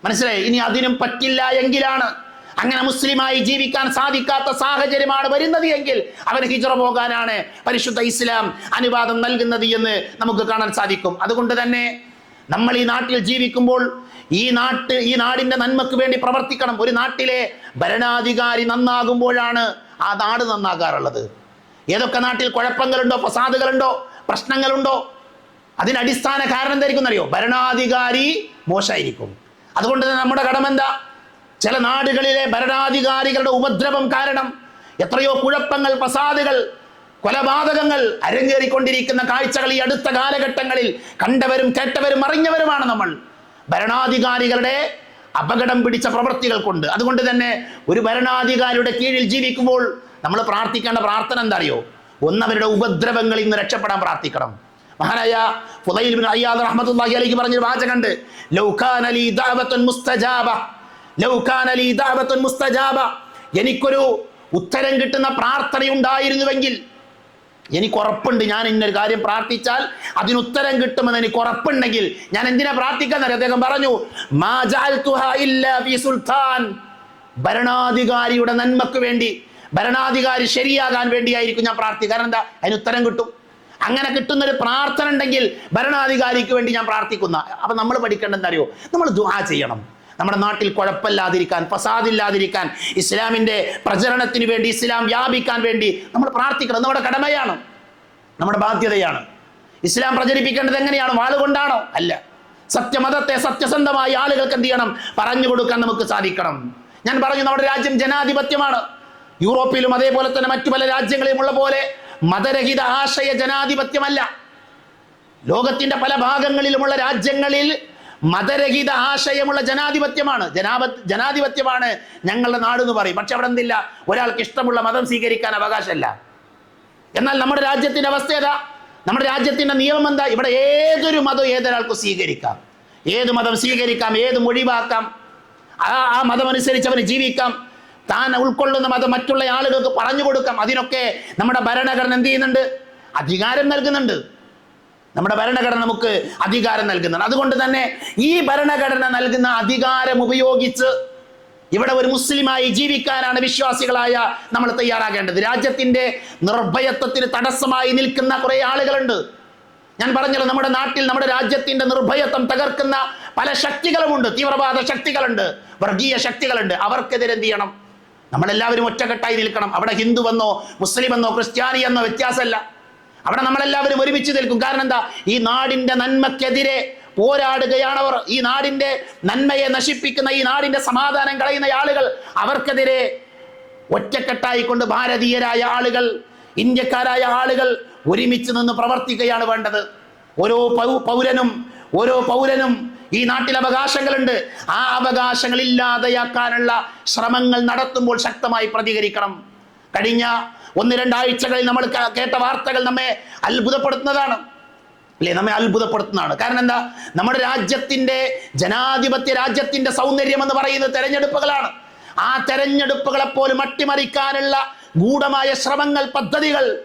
മനസ്സിലായി? ഇനി അതിനും പറ്റില്ല എങ്കിലാണ് അങ്ങനെ മുസ്ലിമായി ജീവിക്കാൻ സാധിക്കാത്ത സാഹചര്യമാണ് വരുന്നത് എങ്കിൽ അവന് ഹിജറ പോകാനാണ് പരിശുദ്ധ ഇസ്ലാം അനുവാദം നൽകുന്നത് എന്ന് നമുക്ക് കാണാൻ സാധിക്കും. അതുകൊണ്ട് തന്നെ നമ്മൾ ഈ നാട്ടിൽ ജീവിക്കുമ്പോൾ ഈ നാട്ട് ഈ നാടിന്റെ നന്മക്ക് വേണ്ടി പ്രവർത്തിക്കണം. ഒരു നാട്ടിലെ ഭരണാധികാരി നന്നാകുമ്പോഴാണ് ആ നാട് നന്നാകാറുള്ളത്. ഏതൊക്കെ നാട്ടിൽ കുഴപ്പങ്ങളുണ്ടോ ഫസാദുകളുണ്ടോ പ്രശ്നങ്ങളുണ്ടോ? അതിന് അടിസ്ഥാന കാരണം എന്തായിരിക്കും അറിയോ ഭരണാധികാരി മോശമായിരിക്കും. അതുകൊണ്ട് തന്നെ നമ്മുടെ കടമ എന്താ ചില നാടുകളിലെ ഭരണാധികാരികളുടെ ഉപദ്രവം കാരണം എത്രയോ കുഴപ്പങ്ങൾ പ്രസാദുകൾ കൊലപാതകങ്ങൾ അരങ്ങേറിക്കൊണ്ടിരിക്കുന്ന കാഴ്ചകൾ ഈ അടുത്ത കാലഘട്ടങ്ങളിൽ കണ്ടവരും കേട്ടവരും അറിഞ്ഞവരുമാണ് നമ്മൾ. ഭരണാധികാരികളുടെ അപകടം പിടിച്ച പ്രവൃത്തികൾ കൊണ്ട് അതുകൊണ്ട് തന്നെ ഒരു ഭരണാധികാരിയുടെ കീഴിൽ ജീവിക്കുമ്പോൾ നമ്മൾ പ്രാർത്ഥിക്കേണ്ട പ്രാർത്ഥന എന്താ അറിയോ ഒന്നവരുടെ ഉപദ്രവങ്ങളിൽ നിന്ന് രക്ഷപ്പെടാൻ പ്രാർത്ഥിക്കണം. മഹാനായ ഫുദൈൽ ബിൻ അയ്യാദ് റഹ്മത്തുള്ളാഹി അലൈഹി പറഞ്ഞ വാചകണ്ട് ലൗകാന ലീ ദഅവത്തുൻ മുസ്തജാബ. ലൗകാന ലീ ദഅവത്തുൻ മുസ്തജാബ. എനിക്കൊരു ഉത്തരം കിട്ടുന്ന പ്രാർത്ഥനയുണ്ടായിരുന്നുവെങ്കിൽ എനിക്ക് ഉറപ്പുണ്ട്. ഞാൻ ഇന്നൊരു കാര്യം പ്രാർത്ഥിച്ചാൽ അതിന് ഉത്തരം കിട്ടുമെന്ന് എനിക്ക് ഉറപ്പുണ്ടെങ്കിൽ ഞാൻ എന്തിനാ പ്രാർത്ഥിക്കാൻ അദ്ദേഹം പറഞ്ഞു "മാ ഇല്ലാ ഫീ സുൽത്താൻ. ഭരണാധികാരിയുടെ നന്മക്ക് വേണ്ടി ഭരണാധികാരി ശരിയാകാൻ വേണ്ടിയായിരിക്കും ഞാൻ പ്രാർത്ഥിക്കുക. കാരണം എന്താ? അതിന് ഉത്തരം കിട്ടും. അങ്ങനെ കിട്ടുന്ന ഒരു പ്രാർത്ഥന ഉണ്ടെങ്കിൽ ഭരണാധികാരിക്ക് വേണ്ടി ഞാൻ പ്രാർത്ഥിക്കുന്ന. അപ്പൊ നമ്മൾ പഠിക്കേണ്ടത് അറിയോ? നമ്മൾ ദുആ ചെയ്യണം. നമ്മുടെ നാട്ടിൽ കുഴപ്പമില്ലാതിരിക്കാൻ ഫസാദില്ലാതിരിക്കാൻ ഇസ്ലാമിന്റെ പ്രചരണത്തിന് വേണ്ടി ഇസ്ലാം വ്യാപിക്കാൻ വേണ്ടി നമ്മൾ പ്രാർത്ഥിക്കണം. നമ്മുടെ കടമയാണ് നമ്മുടെ ബാധ്യതയാണ്. ഇസ്ലാം പ്രചരിപ്പിക്കേണ്ടത് എങ്ങനെയാണ്? വാളുകൊണ്ടാണോ? അല്ല. സത്യമതത്തെ സത്യസന്ധമായി ആളുകൾക്ക് എന്ത് ചെയ്യണം? പറഞ്ഞു കൊടുക്കാൻ നമുക്ക് സാധിക്കണം. ഞാൻ പറഞ്ഞു നമ്മുടെ രാജ്യം ജനാധിപത്യമാണ്. യൂറോപ്പിലും അതേപോലെ തന്നെ മറ്റു പല രാജ്യങ്ങളിലും ഉള്ള പോലെ മതരഹിത ആശയ ജനാധിപത്യമല്ല. ലോകത്തിന്റെ പല ഭാഗങ്ങളിലുമുള്ള രാജ്യങ്ങളിൽ മതരഹിത ആശയമുള്ള ജനാധിപത്യമാണ്. ജനാപ ജനാധിപത്യമാണ് ഞങ്ങളുടെ നാട് എന്ന് പറയും. പക്ഷെ അവിടെ എന്തില്ല? ഒരാൾക്ക് ഇഷ്ടമുള്ള മതം സ്വീകരിക്കാൻ അവകാശമല്ല. എന്നാൽ നമ്മുടെ രാജ്യത്തിന്റെ അവസ്ഥ ഏതാ? നമ്മുടെ രാജ്യത്തിന്റെ നിയമം എന്താ? ഇവിടെ ഏതൊരു മതം ഏതൊരാൾക്കും സ്വീകരിക്കാം. ഏത് മതം സ്വീകരിക്കാം? ഏത് മൊഴിവാക്കാം? ആ ആ മതമനുസരിച്ച് അവന് ജീവിക്കാം. താൻ ഉൾക്കൊള്ളുന്ന മതം മറ്റുള്ള ആളുകൾക്ക് പറഞ്ഞു കൊടുക്കാം. അതിനൊക്കെ നമ്മുടെ ഭരണഘടന എന്ത് ചെയ്യുന്നുണ്ട്? അധികാരം നൽകുന്നുണ്ട്. നമ്മുടെ ഭരണഘടന നമുക്ക് അധികാരം നൽകുന്നതാണ്. അതുകൊണ്ട് തന്നെ ഈ ഭരണഘടന നൽകുന്ന അധികാരം ഉപയോഗിച്ച് ഇവിടെ ഒരു മുസ്ലിമായി ജീവിക്കാനാണ് വിശ്വാസികളായ നമ്മൾ തയ്യാറാകേണ്ടത്. രാജ്യത്തിന്റെ നിർഭയത്വത്തിന് തടസ്സമായി നിൽക്കുന്ന കുറേ ആളുകളുണ്ട്. ഞാൻ പറഞ്ഞല്ലോ നമ്മുടെ നാട്ടിൽ നമ്മുടെ രാജ്യത്തിന്റെ നിർഭയത്വം തകർക്കുന്ന പല ശക്തികളുമുണ്ട്. തീവ്രവാദ ശക്തികളുണ്ട് വർഗീയ ശക്തികളുണ്ട്. അവർക്കെതിരെ എന്ത് ചെയ്യണം? നമ്മളെല്ലാവരും ഒറ്റക്കെട്ടായി നിൽക്കണം. അവിടെ ഹിന്ദു എന്നോ മുസ്ലിം എന്നോ ക്രിസ്ത്യാനി എന്നോ വ്യത്യാസമല്ല. അവിടെ നമ്മളെല്ലാവരും ഒരുമിച്ച് നിൽക്കും. കാരണം എന്താ? ഈ നാടിന്റെ നന്മക്കെതിരെ പോരാടുകയാണവർ. ഈ നാടിന്റെ നന്മയെ നശിപ്പിക്കുന്ന ഈ നാടിന്റെ സമാധാനം കളയുന്ന ആളുകൾ അവർക്കെതിരെ ഒറ്റക്കെട്ടായിക്കൊണ്ട് ഭാരതീയരായ ആളുകൾ ഇന്ത്യക്കാരായ ആളുകൾ ഒരുമിച്ച് നിന്ന് പ്രവർത്തിക്കുകയാണ് വേണ്ടത്. ഓരോ പൗരനും ഓരോ പൗരനും ഈ നാട്ടിൽ അവകാശങ്ങളുണ്ട്. ആ അവകാശങ്ങൾ ഇല്ലാതെയാക്കാനുള്ള ശ്രമങ്ങൾ നടത്തുമ്പോൾ ശക്തമായി പ്രതികരിക്കണം. കഴിഞ്ഞ ഒന്ന് രണ്ടാഴ്ചകളിൽ നമ്മൾ കേട്ട വാർത്തകൾ നമ്മെ അത്ഭുതപ്പെടുത്തുന്നതാണ്. അല്ലേ? നമ്മെ അത്ഭുതപ്പെടുത്തുന്നതാണ്. കാരണം എന്താ? നമ്മുടെ രാജ്യത്തിന്റെ ജനാധിപത്യ രാജ്യത്തിന്റെ സൗന്ദര്യം എന്ന് പറയുന്നത് തെരഞ്ഞെടുപ്പുകളാണ്. ആ തെരഞ്ഞെടുപ്പുകളെ പോലും അട്ടിമറിക്കാനുള്ള ഗൂഢമായ ശ്രമങ്ങൾ പദ്ധതികൾ.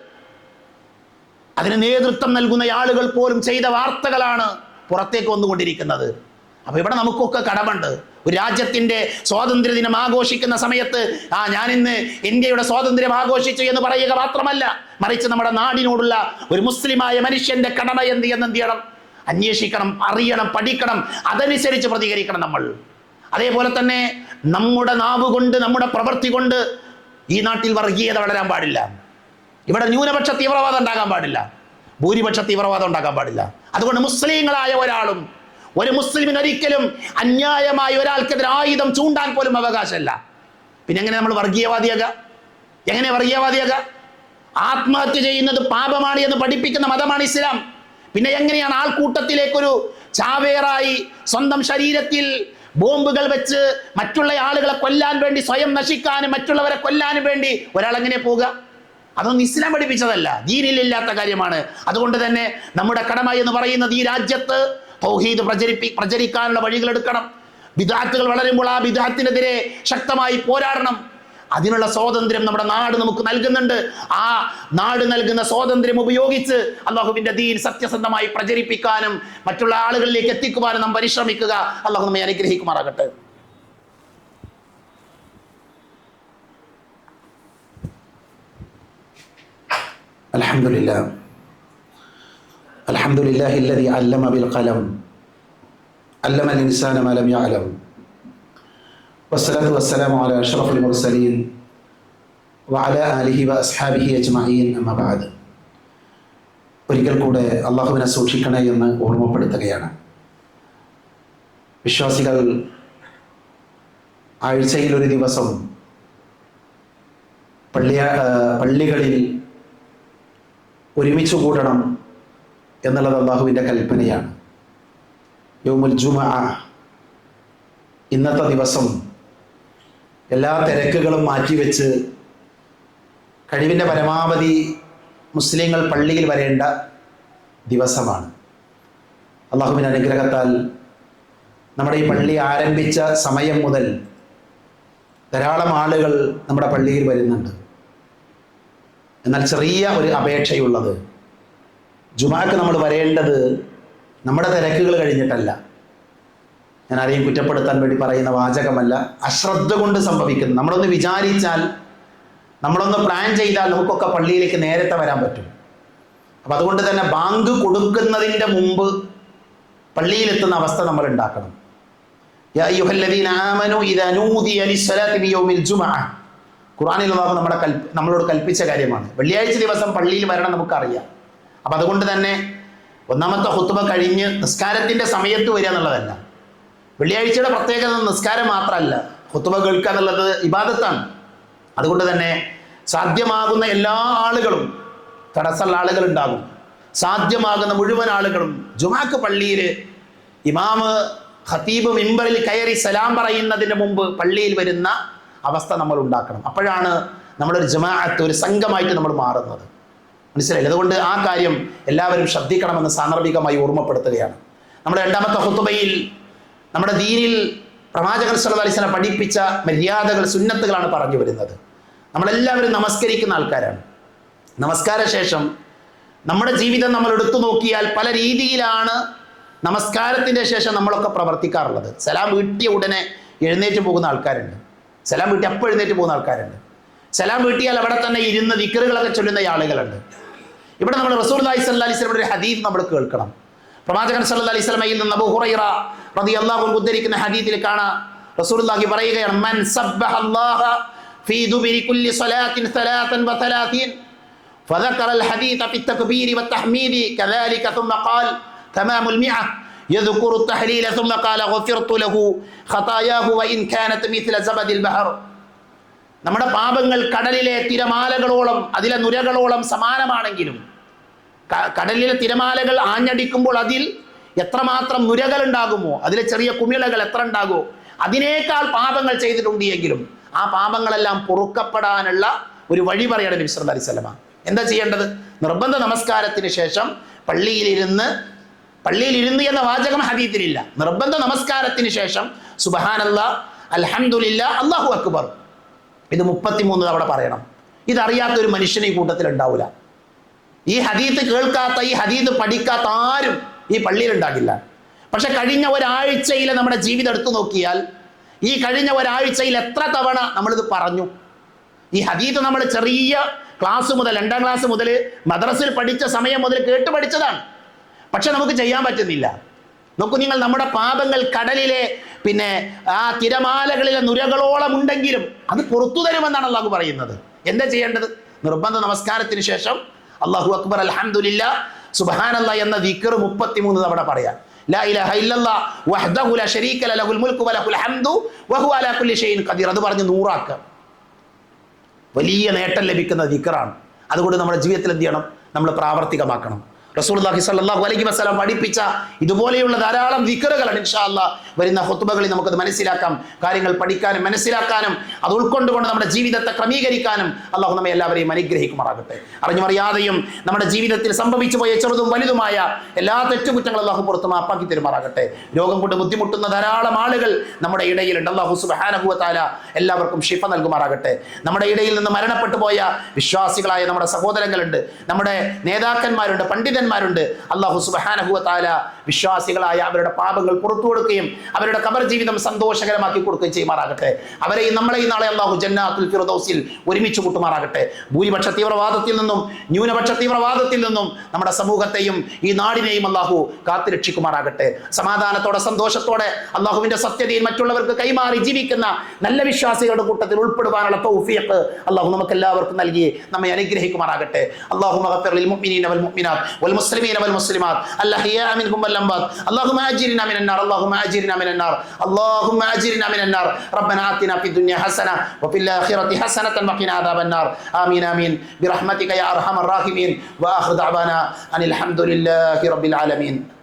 അതിന് നേതൃത്വം നൽകുന്ന ആളുകൾ പോലും ചെയ്ത വാർത്തകളാണ് പുറത്തേക്ക് വന്നുകൊണ്ടിരിക്കുന്നത്. അപ്പൊ ഇവിടെ നമുക്കൊക്കെ കടമുണ്ട്. ഒരു രാജ്യത്തിന്റെ സ്വാതന്ത്ര്യ ദിനം ആഘോഷിക്കുന്ന സമയത്ത് ആ ഞാൻ ഇന്ന് ഇന്ത്യയുടെ സ്വാതന്ത്ര്യം ആഘോഷിച്ചു എന്ന് പറയുക മാത്രമല്ല മറിച്ച് നമ്മുടെ നാടിനോടുള്ള ഒരു മുസ്ലിമായ മനുഷ്യന്റെ കടമ എന്ത് എന്ത് ചെയ്യണം? അന്വേഷിക്കണം അറിയണം പഠിക്കണം അതനുസരിച്ച് പ്രതികരിക്കണം നമ്മൾ. അതേപോലെ തന്നെ നമ്മുടെ നാവ് കൊണ്ട് നമ്മുടെ പ്രവൃത്തി കൊണ്ട് ഈ നാട്ടിൽ വർഗീയത വളരാൻ പാടില്ല. ഇവിടെ ന്യൂനപക്ഷ തീവ്രവാദം ഉണ്ടാകാൻ പാടില്ല. ഭൂരിപക്ഷ തീവ്രവാദം ഉണ്ടാക്കാൻ പാടില്ല. അതുകൊണ്ട് മുസ്ലിങ്ങളായ ഒരാളും ഒരു മുസ്ലിമിന് ഒരിക്കലും അന്യായമായി ഒരാൾക്കെതിരെ ആയുധം ചൂണ്ടാൻ പോലും അവകാശമല്ല. പിന്നെ എങ്ങനെ നമ്മൾ വർഗീയവാദിയാകാം എങ്ങനെ വർഗീയവാദിയാകാം ആത്മഹത്യ ചെയ്യുന്നത് പാപമാണ് എന്ന് പഠിപ്പിക്കുന്ന മതമാണ് ഇസ്ലാം. പിന്നെ എങ്ങനെയാണ് ആൾക്കൂട്ടത്തിലേക്കൊരു ചാവേറായി സ്വന്തം ശരീരത്തിൽ ബോംബുകൾ വെച്ച് മറ്റുള്ള ആളുകളെ കൊല്ലാൻ വേണ്ടി സ്വയം നശിക്കാനും മറ്റുള്ളവരെ കൊല്ലാനും വേണ്ടി ഒരാൾ എങ്ങനെ പോവുക? അതൊന്നും ഇസ്ലാം പഠിപ്പിച്ചതല്ല. ദീനിലില്ലാത്ത കാര്യമാണ്. അതുകൊണ്ട് തന്നെ നമ്മുടെ കടമ എന്ന് പറയുന്നത് ഈ രാജ്യത്ത് തൗഹീദ് പ്രചരിപ്പി പ്രചരിക്കാനുള്ള വഴികളെടുക്കണം വിദാത്തുകൾ വളരുമ്പോൾ ആ വിദാത്തിനെതിരെ ശക്തമായി പോരാടണം. അതിനുള്ള സ്വാതന്ത്ര്യം നമ്മുടെ നാട് നമുക്ക് നൽകുന്നുണ്ട്. ആ നാട് നൽകുന്ന സ്വാതന്ത്ര്യം ഉപയോഗിച്ച് അള്ളാഹുവിന്റെ ദീൻ സത്യസന്ധമായി പ്രചരിപ്പിക്കാനും മറ്റുള്ള ആളുകളിലേക്ക് എത്തിക്കുവാനും നാം പരിശ്രമിക്കുക. അള്ളാഹു നമ്മെ അനുഗ്രഹിക്കുമാറാകട്ടെ. അലഹമില്ല الحمد لله الذي علم بالقلم علم الإنسان ما لم يعلم والصلاة والسلام على أشرف المرسلين وعلى آله وأصحابه أجمعين أما بعد ഒരിക്കൽ കൂടെ അള്ളാഹുവിനെ സൂക്ഷിക്കണേ എന്ന് ഓർമ്മപ്പെടുത്തുകയാണ് വിശ്വാസികൾ ആഴ്ചയിൽ ഒരു ദിവസം പള്ളിയ ആ, പള്ളികളിൽ ഒരുമിച്ച് കൂടണം എന്നുള്ളത് അള്ളാഹുവിന്റെ കൽപ്പനയാണ്. യോമുൽ ജുമ. ഇന്നത്തെ ദിവസം എല്ലാ തിരക്കുകളും മാറ്റിവെച്ച് കഴിവിന്റെ പരമാവധി മുസ്ലിങ്ങൾ പള്ളിയിൽ വരേണ്ട ദിവസമാണ്. അള്ളാഹുവിന്റെ അനുഗ്രഹത്താൽ നമ്മുടെ ഈ പള്ളി ആരംഭിച്ച സമയം മുതൽ ധാരാളം ആളുകൾ നമ്മുടെ പള്ളിയിൽ വരുന്നുണ്ട്. എന്നാൽ ചെറിയ ഒരു അപേക്ഷയുള്ളത് ജുമാക്ക് നമ്മൾ വരേണ്ടത് നമ്മുടെ തിരക്കുകൾ കഴിഞ്ഞിട്ടല്ല. ഞാൻ ആരെയും കുറ്റപ്പെടുത്താൻ വേണ്ടി പറയുന്ന വാചകമല്ല. അശ്രദ്ധ കൊണ്ട് സംഭവിക്കുന്നു. നമ്മളൊന്ന് വിചാരിച്ചാൽ നമ്മളൊന്ന് പ്ലാൻ ചെയ്താൽ നമുക്കൊക്കെ പള്ളിയിലേക്ക് നേരത്തെ വരാൻ പറ്റും. അപ്പം അതുകൊണ്ട് തന്നെ ബാങ്ക് കൊടുക്കുന്നതിന്റെ മുമ്പ് പള്ളിയിലെത്തുന്ന അവസ്ഥ നമ്മൾ ഉണ്ടാക്കണം. ഖുറാനിൽ കൽപ്പ നമ്മളോട് കൽപ്പിച്ച കാര്യമാണ്. വെള്ളിയാഴ്ച ദിവസം പള്ളിയിൽ വരണം നമുക്കറിയാം. അപ്പം അതുകൊണ്ട് തന്നെ ഒന്നാമത്തെ ഹുത്തുബ കഴിഞ്ഞ് നിസ്കാരത്തിന്റെ സമയത്ത് വരിക എന്നുള്ളതല്ല. വെള്ളിയാഴ്ചയുടെ പ്രത്യേകത നിസ്കാരം മാത്രമല്ല. ഹുത്തുബ കേൾക്കുക എന്നുള്ളത് ഇബാദത്താണ്. അതുകൊണ്ട് തന്നെ സാധ്യമാകുന്ന എല്ലാ ആളുകളും തടസ്സമുള്ള ആളുകൾ ഉണ്ടാകും. സാധ്യമാകുന്ന മുഴുവൻ ആളുകളും ജുമാക്ക് പള്ളിയിൽ ഇമാമ് ഖത്തീബ് മിമ്പറിൽ കയറി സലാം പറയുന്നതിന് മുമ്പ് പള്ളിയിൽ വരുന്ന അവസ്ഥ നമ്മൾ ഉണ്ടാക്കണം. അപ്പോഴാണ് നമ്മളൊരു ജമാഅത്ത് ഒരു സംഘമായിട്ട് നമ്മൾ മാറുന്നത്. മനസ്സിലായില്ല? അതുകൊണ്ട് ആ കാര്യം എല്ലാവരും ശ്രദ്ധിക്കണമെന്ന് സാന്ദർഭികമായി ഓർമ്മപ്പെടുത്തുകയാണ്. നമ്മുടെ രണ്ടാമത്തെ ഹുത്തുബയിൽ നമ്മുടെ ദീനിൽ പ്രവാചകൻ വസല്ലം പഠിപ്പിച്ച മര്യാദകൾ സുന്നത്തുകളാണ് പറഞ്ഞു വരുന്നത്. നമ്മളെല്ലാവരും നമസ്കരിക്കുന്ന ആൾക്കാരാണ്. നമസ്കാര ശേഷം നമ്മുടെ ജീവിതം നമ്മൾ എടുത്തു നോക്കിയാൽ പല രീതിയിലാണ് നമസ്കാരത്തിന്റെ ശേഷം നമ്മളൊക്കെ പ്രവർത്തിക്കാറുള്ളത്. സലാം വീട്ടിയ ഉടനെ എഴുന്നേറ്റ് പോകുന്ന ആൾക്കാരുണ്ട്. സലാം വീട്ടി അപ്പോൾ എഴുന്നേറ്റ് പോകുന്ന ആൾക്കാരുണ്ട്. സലാം വീട്ടിയാൽ അവിടെ തന്നെ ഇരുന്ന് വിക്കറുകളൊക്കെ ചൊല്ലുന്ന ആളുകളുണ്ട്. ഇവിടെ നമ്മൾ റസൂൽ അലൈഹി സ്വല്ലാ അലൈഹി സ്വലമിയുടെ ഒരു ഹദീഫ് നമ്മൾ കേൾക്കണം പ്രവാചകൻ സല്ലല്ലാഹു അലൈഹി സ്വലമയിൽ നിന്ന് അബൂ ഹുറൈറ റളിയല്ലാഹു അൻഹു ഉദ്ധരിക്കുന്ന ഹദീസിൽ കാണാം റസൂലുള്ളാഹി പറയുകയാണ് മൻ സബ്ബഹ അല്ലാഹ ഫീ ദുബരി കുല്ലി സ്വലാത്തിൻ സലാത്തൻ വസലാത്തീൻ فذكر الحديث في التكبير والتحميد كذلك ثم قال تمام المئة يذكر التحليل ثم قال غفرت له خطاياه وإن كانت مثل زبد البحر നമ്മുടെ പാപങ്ങൾ കടലിലെ തിരമാലകളോളം അതിലെ നുരകളോളം സമാനമാണെങ്കിലും ക- കടലിലെ തിരമാലകൾ ആഞ്ഞടിക്കുമ്പോൾ അതിൽ എത്രമാത്രം നുരകൾ ഉണ്ടാകുമോ അതിലെ ചെറിയ കുമിളകൾ എത്ര ഉണ്ടാകുമോ അതിനേക്കാൾ പാപങ്ങൾ ചെയ്തിട്ടുണ്ട് എങ്കിലും ആ പാപങ്ങളെല്ലാം പൊറുക്കപ്പെടാനുള്ള ഒരു വഴി പറയണം നബി സല്ലല്ലാഹു എന്താ ചെയ്യേണ്ടത്? നിർബന്ധ നമസ്കാരത്തിന് ശേഷം പള്ളിയിലിരുന്ന് പള്ളിയിലിരുന്ന് എന്ന വാചകം ഹദീത്തിലില്ല. നിർബന്ധ നമസ്കാരത്തിന് ശേഷം സുബഹാനല്ല അൽഹംദുലില്ലാ അള്ളാഹു അക്ബർ. ഇത് മുപ്പത്തിമൂന്ന് തവണ പറയണം. ഇതറിയാത്ത ഒരു മനുഷ്യനെ കൂട്ടത്തിൽ ഉണ്ടാവില്ല ഈ ഹദീത്ത് കേൾക്കാത്ത ഈ ഹദീത്ത് പഠിക്കാത്ത ആരും ഈ പള്ളിയിൽ ഉണ്ടാകില്ല പക്ഷെ കഴിഞ്ഞ ഒരാഴ്ചയിലെ നമ്മുടെ ജീവിതം എടുത്തു നോക്കിയാൽ ഈ കഴിഞ്ഞ ഒരാഴ്ചയിൽ എത്ര തവണ നമ്മളിത് പറഞ്ഞു? ഈ ഹദീത്ത് നമ്മൾ ചെറിയ ക്ലാസ് മുതൽ രണ്ടാം ക്ലാസ് മുതൽ മദ്രസിൽ പഠിച്ച സമയം മുതൽ കേട്ട് പഠിച്ചതാണ്. പക്ഷെ നമുക്ക് ചെയ്യാൻ പറ്റുന്നില്ല. നോക്കൂ നിങ്ങൾ നമ്മുടെ പാപങ്ങൾ കടലിലെ പിന്നെ ആ തിരമാലകളിലെ നുരകളോളം ഉണ്ടെങ്കിലും അത് പുറത്തു തരുമെന്നാണ് അള്ളാഹു പറയുന്നത്. എന്താ ചെയ്യേണ്ടത്? നിർബന്ധ നമസ്കാരത്തിന് ശേഷം അള്ളാഹു അക്ബർ അലഹമുല്ല സുബ്ഹാനല്ലാ എന്ന ദിക്കർ മുപ്പത്തിമൂന്ന് തവണ പറയാം. അത് പറഞ്ഞ് നൂറാക്കുക വലിയ നേട്ടം ലഭിക്കുന്ന ദിക്കറാണ്. അതുകൊണ്ട് നമ്മുടെ ജീവിതത്തിൽ എന്ത് ചെയ്യണം? നമ്മൾ പ്രാവർത്തികമാക്കണം. റസൂലുള്ളാഹി സല്ലാഹു അലൈഹി വസല്ലം പഠിപ്പിച്ച ഇതുപോലെയുള്ള ധാരാളം ദിക്കറുകളാണ് ഇൻഷാ അല്ലാ വരുന്ന ഹൊത്തുബകളിൽ നമുക്കത് മനസ്സിലാക്കാം. കാര്യങ്ങൾ പഠിക്കാനും മനസ്സിലാക്കാനും അത് ഉൾക്കൊണ്ടുകൊണ്ട് നമ്മുടെ ജീവിതത്തെ ക്രമീകരിക്കാനും അള്ളാഹു നമ്മെ എല്ലാവരെയും അനുഗ്രഹിക്കുമാറാകട്ടെ. അറിഞ്ഞുമറിയാതെയും നമ്മുടെ ജീവിതത്തിൽ സംഭവിച്ചു പോയ ചെറുതും വലുതുമായ എല്ലാ തെറ്റുകുറ്റങ്ങളും അള്ളാഹു പുറത്ത് മാപ്പാക്കി തരുമാറാകട്ടെ. രോഗം കൊണ്ട് ബുദ്ധിമുട്ടുന്ന ധാരാളം ആളുകൾ നമ്മുടെ ഇടയിലുണ്ട്. അള്ളാഹു സുബ്ഹാനഹു താല എല്ലാവർക്കും ഷിഫ നൽകുമാറാകട്ടെ. നമ്മുടെ ഇടയിൽ നിന്ന് മരണപ്പെട്ടു പോയ വിശ്വാസികളായ നമ്മുടെ സഹോദരങ്ങളുണ്ട്. നമ്മുടെ നേതാക്കന്മാരുണ്ട് പണ്ഡിതന്മാരുണ്ട് അള്ളാഹു സുബ്ഹാനഹു താല വിശ്വാസികളായ അവരുടെ പാപങ്ങൾ പുറത്തു കൊടുക്കുകയും അവരുടെ കബർ ജീവിതം സന്തോഷകരമാക്കി കൊടുക്കുകയും ചെയ്യുമാറാകട്ടെ. അവരെയും നമ്മളെയും നാളെ അള്ളാഹു ജന്നാത്തുൽ ഫിറദൗസിൽ ഒരുമിച്ച് കൂട്ടുമാറാകട്ടെ. ഭൂരിപക്ഷ തീവ്രവാദത്തിൽ നിന്നും ന്യൂനപക്ഷ തീവ്രവാദത്തിൽ നിന്നും നമ്മുടെ സമൂഹത്തെയും ഈ നാടിനെയും അള്ളാഹു കാത്തുരക്ഷിക്കുമാറാകട്ടെ സമാധാനത്തോടെ സന്തോഷത്തോടെ അള്ളാഹുവിന്റെ സത്യതയിൽ മറ്റുള്ളവർക്ക് കൈമാറി ജീവിക്കുന്ന നല്ല വിശ്വാസികളുടെ കൂട്ടത്തിൽ ഉൾപ്പെടുവാനുള്ള തൗഫീഖ് അള്ളാഹു നമുക്ക് എല്ലാവർക്കും നൽകി നമ്മെ അനുഗ്രഹിക്കുമാറാകട്ടെ. അള്ളാഹു ലിൽ മുഅ്മിനീന വൽ മുഅ്മിനാത്ത് വൽ മുസ്ലിമീന വൽ മുസ്ലിമാത്ത്. അൽഹയാ മിൻഹും വൽ الأنباط اللهم أجرنا من النار اللهم أجرنا من النار. اللهم أجرنا من النار. ربنا آتنا في الدنيا حسنة وفي الآخرة حسنة وقنا عذاب النار. آمين آمين. برحمتك يا أرحم الراحمين. وآخر دعوانا أن الحمد لله رب العالمين.